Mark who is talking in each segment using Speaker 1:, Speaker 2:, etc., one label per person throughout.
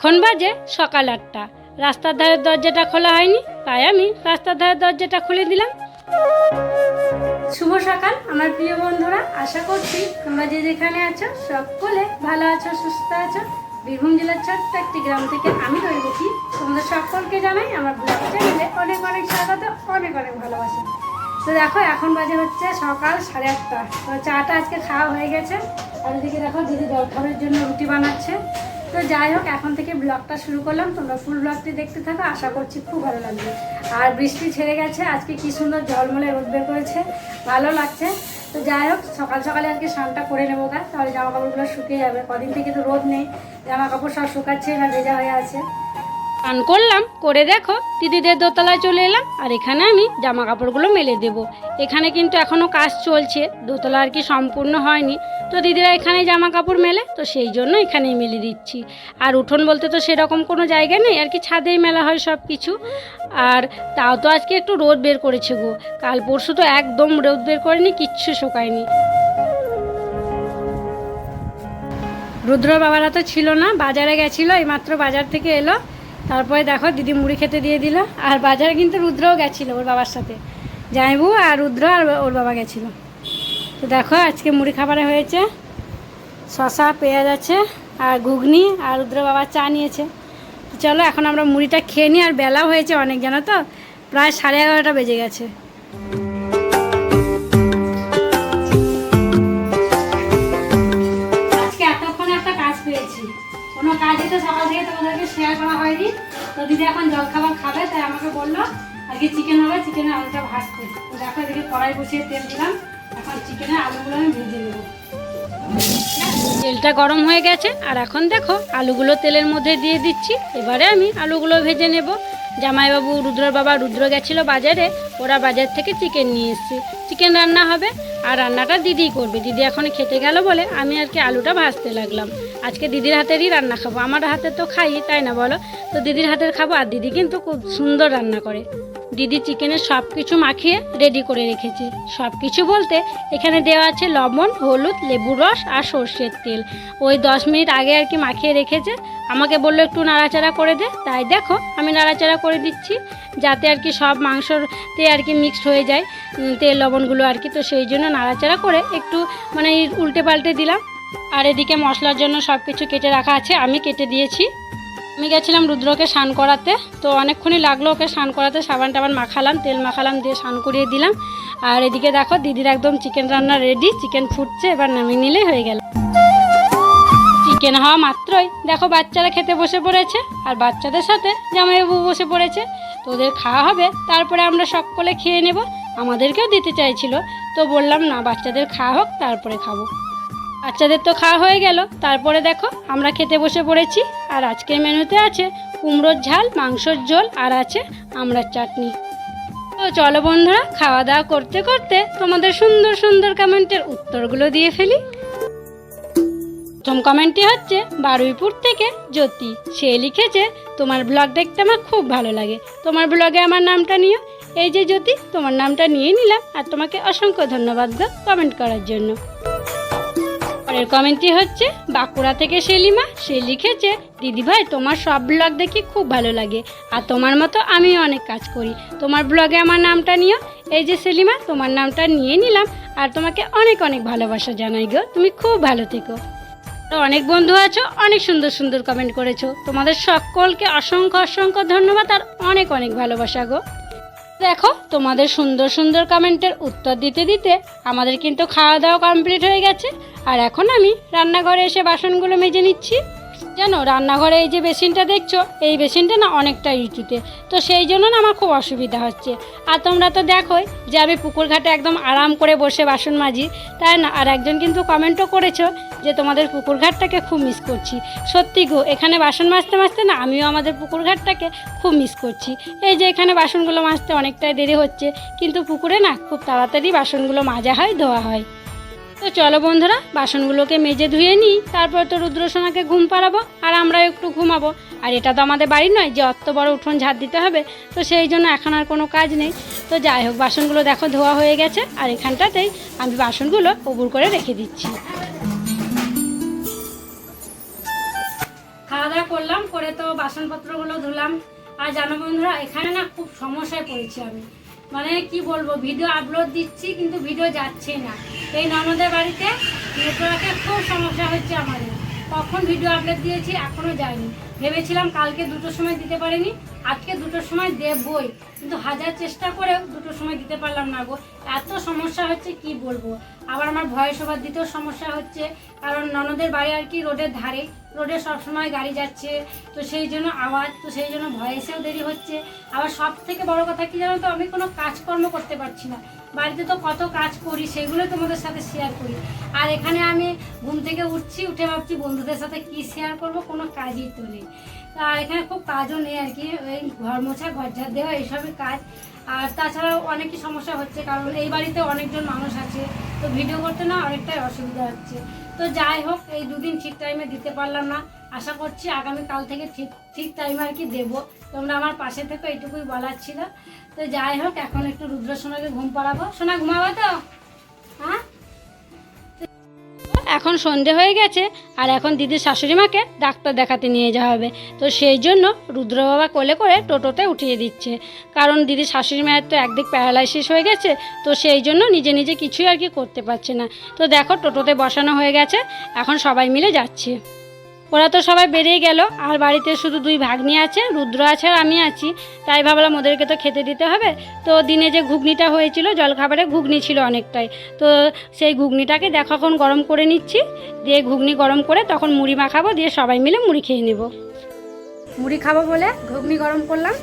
Speaker 1: এখন বাজে সকাল আটটা। রাস্তার ধারের দরজাটা খোলা হয়নি, তাই আমি রাস্তার ধারের দরজাটা খুলে দিলাম। শুভ সকাল, আমার প্রিয় বন্ধুরা, আশা করছি তোমরা যে যেখানে আছো সকলে ভালো আছো, সুস্থ আছো। বীরভূম জেলার ছোট্ট একটি গ্রাম থেকে আমি দৈবকী তোমাদের সকলকে জানাই আমার ব্লগ চ্যানেলে অনেক অনেক স্বাগত, অনেক অনেক ভালোবাসা। তো দেখো, এখন বাজে হচ্ছে সকাল সাড়ে আটটা। তো চাটা আজকে খাওয়া হয়ে গেছে। আর এদিকে দেখো দিদি জলখাবারের জন্য রুটি বানাচ্ছে। তো যাই হোক, এখন থেকে ব্লগটা শুরু করলাম। তোমরা ফুল ব্লগটি দেখতে থাকো, আশা করছি খুব ভালো লাগবে। আর বৃষ্টি ছেড়ে গেছে, আজকে কি সুন্দর ঝলমলে রোদ বের করেছে, ভালো লাগছে। তো যাই হোক, সকাল সকালে আজকে স্নানটা করে নেব গা, তাহলে জামা কাপড়গুলো শুকিয়ে যাবে। কদিন থেকে তো রোদ নেই জামা কাপড় সব শুকাচ্ছে না ভেজা হয়ে আছে। স্নান করলাম, করে দেখো, দিদিদের দোতলায় চলে এলাম, আর এখানে আমি জামা কাপড়গুলো মেলে দেব। এখানে কিন্তু এখনও কাজ চলছে, দোতলা আর কি সম্পূর্ণ হয়নি। তো দিদিরা এখানে জামা কাপড় মেলে, তো সেই জন্য এখানেই মেলে দিচ্ছি। আর উঠোন বলতে তো সেরকম কোনো জায়গা নেই, আর কি ছাদেই মেলা হয় সব কিছু আর তাও তো আজকে একটু রোদ বের করেছে গো। কাল পরশু তো একদম রোদ বের করেনি, কিচ্ছু শোকায়নি। রুদ্র বাবারা তো ছিল না, বাজারে গেছিল, এইমাত্র বাজার থেকে এলো। তারপরে দেখো দিদি মুড়ি খেতে দিয়ে দিল, আর বাজারে কিন্তু রুদ্রও গেছিল ওর বাবার সাথে। জামাইবু আর রুদ্র আর ওর বাবা গেছিল। তো দেখো আজকে মুড়ি খাবারে হয়েছে শশা পেঁয়াজ আছে, আর ঘুগনি আর রুদ্র বাবা চা নিয়েছে। তো চলো এখন আমরা মুড়িটা খেয়ে নিই, আর বেলাও হয়েছে অনেক, জানো তো? প্রায় সাড়ে এগারোটা বেজে গেছে। সকাল থেকে তোমাদেরকে শেয়ার করা হয়নি। তো দিদি এখন জল খাবার খাবে, তাই আমাকে বলল, আজকে চিকেন হবে চিকেনের আলুটা ভাজতে। তো দেখো এদিকে কড়াই বসিয়ে তেল দিলাম। এখন চিকেনের আলুগুলো আমি ভেজে নেব। তেলটা গরম হয়ে গেছে, আর এখন দেখো, আলুগুলো তেলের মধ্যে দিয়ে দিচ্ছি। এবারে আমি আলুগুলো ভেজে নেব। জামাইবাবু, রুদ্রর বাবা রুদ্র গেছিল বাজারে, ওরা বাজার থেকে চিকেন নিয়ে এসছে। চিকেন রান্না হবে, আর রান্নাটা দিদি করবে। দিদি এখন খেতে গেল বলে আমি আর কি আলুটা ভাজতে লাগলাম। আজকে দিদির হাতেরই রান্না খাব। আমার হাতে তো খাই, তাই না বলো? তো দিদির হাতের খাব, আর দিদি কিন্তু খুব সুন্দর রান্না করে। দিদি চিকেনের সব কিছু মাখিয়ে রেডি করে রেখেছে। সব কিছু বলতে এখানে দেওয়া আছে লবণ, হলুদ, লেবুর রস আর সর্ষের তেল। ওই দশ মিনিট আগে আর কি মাখিয়ে রেখেছে। আমাকে বলল একটু নাড়াচাড়া করে দে। তাই দেখো, আমি নাড়াচাড়া করে দিচ্ছি, যাতে আর কি সব মাংসতে আর কি মিক্সড হয়ে যায় তেল, লবণগুলো আর কি। তো সেই জন্য নাড়াচাড়া করে একটু মানে উল্টে পাল্টে দিলাম। আর এদিকে মশলার জন্য সব কিছু কেটে রাখা আছে, আমি কেটে দিয়েছি। আমি গেছিলাম রুদ্রকে স্নান করাতে, তো অনেকক্ষণই লাগল ওকে স্নান করাতে, সাবান টাবান মাখালাম, তেল মাখালাম, দিয়ে স্নান করিয়ে দিলাম। আর এদিকে দেখো, দিদির একদম চিকেন রান্না রেডি চিকেন ফুটছে, এবার নামিয়ে নিলে হয়ে গেল। চিকেন হওয়া মাত্রই। দেখো, বাচ্চারা খেতে বসে পড়েছে, আর বাচ্চাদের সাথে জামাইবাবু বসে পড়েছে। তো ওদের খাওয়া হবে, তারপরে আমরা সকলে খেয়ে নেব। আমাদেরকেও দিতে চাইছিল, তো বললাম, না, বাচ্চাদের খাওয়া হোক, তারপরে খাব। বাচ্চাদের তো খাওয়া হয়ে গেল। তারপরে দেখো, আমরা খেতে বসে পড়েছি। আর আজকের মেনুতে আছে কুমড়োর ঝাল, মাংসর ঝোল, আর আছে আমড়ার চাটনি। তো চলো বন্ধুরা, খাওয়া দাওয়া করতে করতে তোমাদের সুন্দর সুন্দর কমেন্টের উত্তরগুলো দিয়ে ফেলি। প্রথম কমেন্টটি হচ্ছে, বারুইপুর থেকে জ্যোতি, সে লিখেছে, তোমার ব্লগ দেখতে আমার খুব ভালো লাগে। তোমার ব্লগে আমার নামটা নিও। এই যে জ্যোতি, তোমার নামটা নিয়ে নিলাম, আর তোমাকে অসংখ্য ধন্যবাদ কমেন্ট করার জন্য। পরের কমেন্টটি হচ্ছে, বাঁকুড়া থেকে সেলিমা, সে লিখেছে, দিদিভাই, তোমার সব ব্লগ দেখি খুব ভালো লাগে, আর তোমার মতো আমিও অনেক কাজ করি। তোমার ব্লগে আমার নামটা নিও। এই যে সেলিমা, তোমার নামটা নিয়ে নিলাম, আর তোমাকে অনেক অনেক ভালোবাসা জানাই গো, তুমি খুব ভালো থেকো। তো অনেক বন্ধু আছো, অনেক সুন্দর সুন্দর কমেন্ট করেছ। তোমাদের সকলকে অসংখ্য অসংখ্য ধন্যবাদ, আর অনেক অনেক ভালোবাসা গো। দেখো, তোমাদের সুন্দর সুন্দর কমেন্টের উত্তর দিতে দিতে আমাদের কিন্তু খাওয়া দাওয়া কমপ্লিট হয়ে গেছে। আর এখন আমি রান্নাঘরে এসে বাসনগুলো মেজে নিচ্ছি। জানো, রান্নাঘরে এই যে বেসিনটা দেখছ, এই বেসিনটা না অনেকটা ইঁচুতে। তো সেই জন্য না আমার খুব অসুবিধা হচ্ছে। আর তোমরা তো দেখোই যে আমি পুকুর ঘাটে একদম আরাম করে বসে বাসন মাজি। তাই না? আর একজন কিন্তু কমেন্টও করেছ যে তোমাদের পুকুর ঘাটটাকে খুব মিস করছি। সত্যি গো, এখানে বাসন মাজতে মাজতে না আমিও আমাদের পুকুর ঘাটটাকে খুব মিস করছি। এই যে এখানে বাসনগুলো মাজতে অনেকটাই দেরি হচ্ছে, কিন্তু পুকুরে না খুব তাড়াতাড়ি বাসনগুলো মাজা হয়, ধোয়া হয়। তো চলো বন্ধুরা, বাসনগুলোকে মেজে ধুয়ে নিই, তারপর তো রুদ্রসোনাকে ঘুম পাড়াবো, আর আমরাও একটু ঘুমাবো। আর এটা তো আমাদের বাড়ি নয়, যে অত বড় উঠোন ঝাড় দিতে হবে, তো সেই জন্য এখন আর কোনো কাজ নেই। তো যাই হোক, বাসনগুলো দেখো ধোয়া হয়ে গেছে, আর এখানটাতেই আমি বাসনগুলো উবুর করে রেখে দিচ্ছি। খাওয়া দাওয়া করলাম, করে তো বাসনপত্রগুলো ধুলাম। আর জানো বন্ধুরা, এখানে না খুব সমস্যায় পড়েছি আমি। মানে কি বলব ভিডিও আপলোড দিচ্ছি, কিন্তু ভিডিও যাচ্ছে না। এই ননদের বাড়িতে নেটওয়ার্কের খুব সমস্যা হচ্ছে আমাদের। কখন ভিডিও আপলোড দিয়েছি এখনও যায়নি। ভেবেছিলাম কালকে দুটোর সময় দিতে পারিনি, আজকে দুটোর সময় দেবই। কিন্তু হাজার চেষ্টা করেও দুটো সময় দিতে পারলাম না গো। এত সমস্যা হচ্ছে, কি বলব? আবার আমার ভয়েস ওভার দিতেও সমস্যা হচ্ছে। কারণ ননদের বাড়ি আর কি রোডের ধারে। রোডে সবসময় গাড়ি যাচ্ছে। তো সেই জন্য আওয়াজ, তো সেই জন্য ভয়েসেও দেরি হচ্ছে। আবার সব থেকে বড় কথা কি জানো তো, আমি কোনো কাজকর্ম করতে পারছি না। বাড়িতে তো কত কাজ করি সেগুলো তোমাদের সাথে শেয়ার করি। আর এখানে আমি ঘুম থেকে উঠছি, উঠে ভাবছি বন্ধুদের সাথে কি শেয়ার করব, কোনো কাজই তো নেই। আর এখানে খুব কাজও নেই আর কি ওই ঘর মোছা, ঘর ঝাড় দেওয়া এইসবই কাজ। আর তাছাড়াও অনেকই সমস্যা হচ্ছে, কারণ এই বাড়িতে অনেকজন মানুষ আছে, তো ভিডিও করতে না অনেকটাই অসুবিধা হচ্ছে। তো যাই হোক, এই দুদিন ঠিক টাইমে দিতে পারলাম না। আশা করছি আগামীকাল থেকে ঠিক ঠিক টাইমে আর কি দেবো। তোমরা আমার পাশে থেকে, এইটুকুই বলার ছিল। তো যাই হোক, এখন একটু রুদ্র সোনাকে ঘুম পাড়াবো। সোনা, ঘুমাবো তো? এখন সন্ধে হয়ে গেছে আর এখন দিদির শাশুড়ি মাকে ডাক্তার দেখাতে নিয়ে যাওয়া হবে। তো সেই জন্য রুদ্র বাবা কোলে করে টোটোতে উঠিয়ে দিচ্ছে। কারণ দিদির শাশুড়ি মায়ের তো একদিক প্যারালাইসিস হয়ে গেছে, তো সেই জন্য নিজে নিজে কিছুই আর কি করতে পারছে না। তো দেখো টোটোতে বসানো হয়ে গেছে, এখন সবাই মিলে যাচ্ছে। ওরা তো সবাই বেরিয়ে গেল, আর বাড়িতে শুধু দুই ভাগ্নি আছে, রুদ্র আছে আর আমি আছি। তাই ভাবলাম ওদেরকে তো খেতে দিতে হবে। তো দিনে যে ঘুগনিটা হয়েছিল, জলখাবারে ঘুগনি ছিল অনেকটাই। তো সেই ঘুগনিটাকে দেখো এখন গরম করে নিচ্ছি, দিয়ে ঘুগনি গরম করে তখন মুড়ি মাখাবো, দিয়ে সবাই মিলে মুড়ি খেয়ে নেব। মুড়ি খাব বলে ঘুগনি গরম করলাম,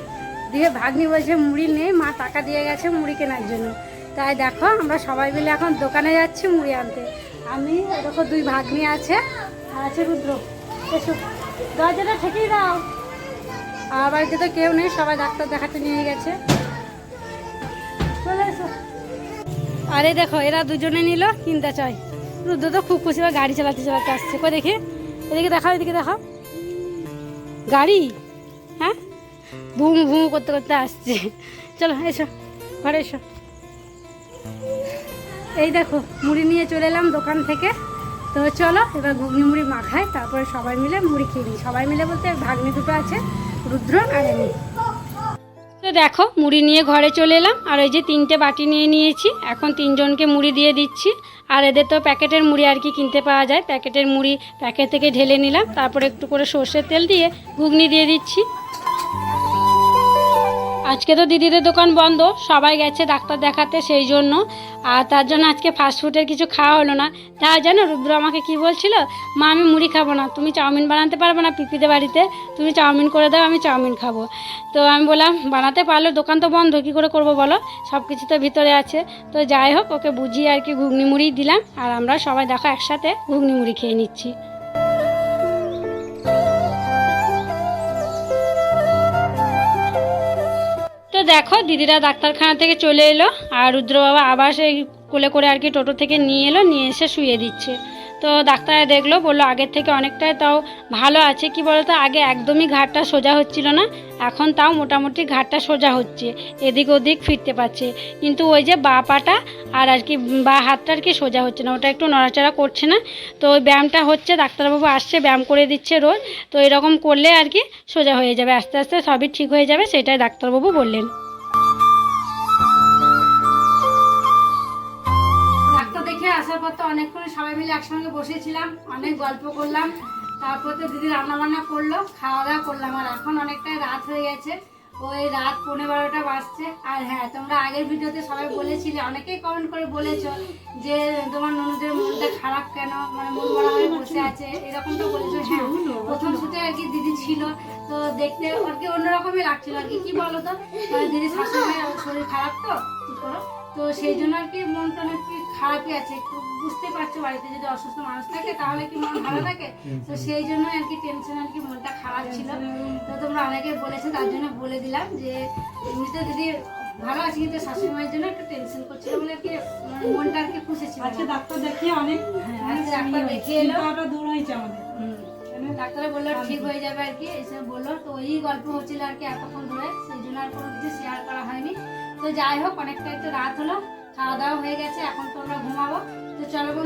Speaker 1: দিয়ে ভাগ্নি বলছে মুড়ি নেই মা টাকা দিয়ে গেছে মুড়ি কেনার জন্য। তাই দেখো আমরা সবাই মিলে এখন দোকানে যাচ্ছি মুড়ি আনতে। আমি, দেখো দুই ভাগ্নি আছে, আর আছে রুদ্র। এসো, দরজাটা ঠেকেই দাও। আর বাড়িতে তো কেউ নেই, সবাই ডাক্তার দেখাতে নিয়ে গেছে। চলে এসো। আরে দেখো, এরা দুজনে নিল কিনতে চাই রুদ্র তো খুব খুশি গাড়ি চালাতে চালাতে আসছে। কই দেখি? এদিকে দেখাও এদিকে দেখাও। গাড়ি? হ্যাঁ? ভুম ভুম করতে করতে আসছে। চলো, এসো, ঘরে এসো। এই দেখো, মুড়ি নিয়ে চলে এলাম দোকান থেকে। তো চলো, এবার ঘুগনি মুড়ি মাখাই তারপরে সবাই মিলে মুড়ি খেয়ে সবাই মিলে বলতে ভাগ্নি দুটো আছে, রুদ্র আর আমি। তো দেখো, মুড়ি নিয়ে ঘরে চলে এলাম, আর ওই যে তিনটে বাটি নিয়ে নিয়েছি। এখন তিনজনকে মুড়ি দিয়ে দিচ্ছি। আর এদের তো প্যাকেটের মুড়ি আর কি কিনতে পাওয়া যায়। প্যাকেটের মুড়ি প্যাকেট থেকে ঢেলে নিলাম, তারপরে একটু করে সর্ষের তেল দিয়ে ঘুগনি দিয়ে দিচ্ছি। আজকে তো দিদিদের দোকান বন্ধ, সবাই গেছে ডাক্তার দেখাতে সেই জন্য। আর তার জন্য আজকে ফাস্টফুডের কিছু খাওয়া হলো না। তা জানো রুদ্র আমাকে কি বলছিল? মা, আমি মুড়ি খাব না। তুমি চাউমিন বানাতে পারবে না পিপিদের বাড়িতে। তুমি চাউমিন করে দাও, আমি চাউমিন খাব। তো আমি বললাম, বানাতে পারলে দোকান তো বন্ধ, কী করে করব বলো? সব কিছু তো ভিতরে আছে। তো যাই হোক, ওকে বুঝিয়ে আর কি ঘুগনি মুড়ি দিলাম। আর আমরা সবাই দেখো একসাথে ঘুগনি মুড়ি খেয়ে নিচ্ছি। দেখো, দিদিরা ডাক্তারখানা থেকে চলে এলো আর রুদ্র বাবা আবার সেই কোলে করে আর কি টোটো থেকে নিয়ে এলো, নিয়ে এসে শুয়ে দিচ্ছে। তো ডাক্তার দেখল, বলল, আগের থেকে অনেকটাই তাও ভালো আছে। কি বলতো, আগে একদমই ঘাটটা সোজা হচ্ছিল না, এখন তাও মোটামুটি ঘাটটা সোজা হচ্ছে, এদিক ওদিক ফিরতে পারছে। কিন্তু ওই যে বা পাটা আর আর কি, বা হাতটা আর কি সোজা হচ্ছে না, ওটা একটু নড়াচড়া করছে না। তো ওই ব্যায়ামটা হচ্ছে, ডাক্তারবাবু আসছে, ব্যায়াম করে দিচ্ছে রোজ। তো এরকম করলে আর কি সোজা হয়ে যাবে, আস্তে আস্তে সবই ঠিক হয়ে যাবে, সেটাই ডাক্তারবাবু বললেন। দেখে আসার পর তো অনেকক্ষণ সবাই মিলে একসঙ্গে বসেছিলাম, অনেক গল্প করলাম, তারপর তো দিদি রান্না বান্না করল খাওয়া দাওয়া করলাম, আর এখন অনেকটাই রাত হয়ে গেছে। ওই রাত পনেরো বারোটা বাজছে। আর হ্যাঁ তোমরা আগের ভিডিওতে সবাই বলেছিলে, অনেকেই কমেন্ট করে বলেছ যে তোমার ননদের মনটা খারাপ কেন? মানে মন মরা হয়ে বসে আছে, এরকম তো বলেছ হ্যাঁ। প্রথম শুটে আর কি দিদি ছিল, তো দেখতে আর কি অন্যরকমই লাগছিল আর কি। কি বলো তো মানে দিদি শাশুড়ি শরীর খারাপ তো চুপ করো? তো সেই জন্য আর কি মনটা অনেক খারাপই আছে একটু বুঝতে পারছ বাড়িতে যদি অসুস্থ মানুষ থাকে তাহলে কি মন ভালো থাকে? তো সেই জন্য আর কি টেনশন আর কি মনটা খারাপ ছিল। তো তোমরা অনেকে বলেছ তার জন্য বলে দিলাম যে এমনিতে যদি ভালো আছে কিন্তু শাশুড়ি মায়ের জন্য একটু টেনশন করছিল বলে আর কি মানে মনটা আর কি খুশি ছিল
Speaker 2: আজকে ডাক্তার দেখিয়ে অনেক
Speaker 1: হ্যাঁ, আজকে ডাক্তার দেখিয়ে এলো।
Speaker 2: দূর হয়েছে আমাদের।
Speaker 1: ডাক্তারে বলল ঠিক হয়ে যাবে আর কি এসে বলল। তো ওই গল্প হচ্ছিল আর কি এতক্ষণ ধরে সেই জন্য আর কোনো কিছু শেয়ার করা হয়নি। তো যাই হোক অনেকটা একটু রাত হলো খাওয়া দাওয়া হয়ে গেছে এখন তোমরা ঘুমাবো।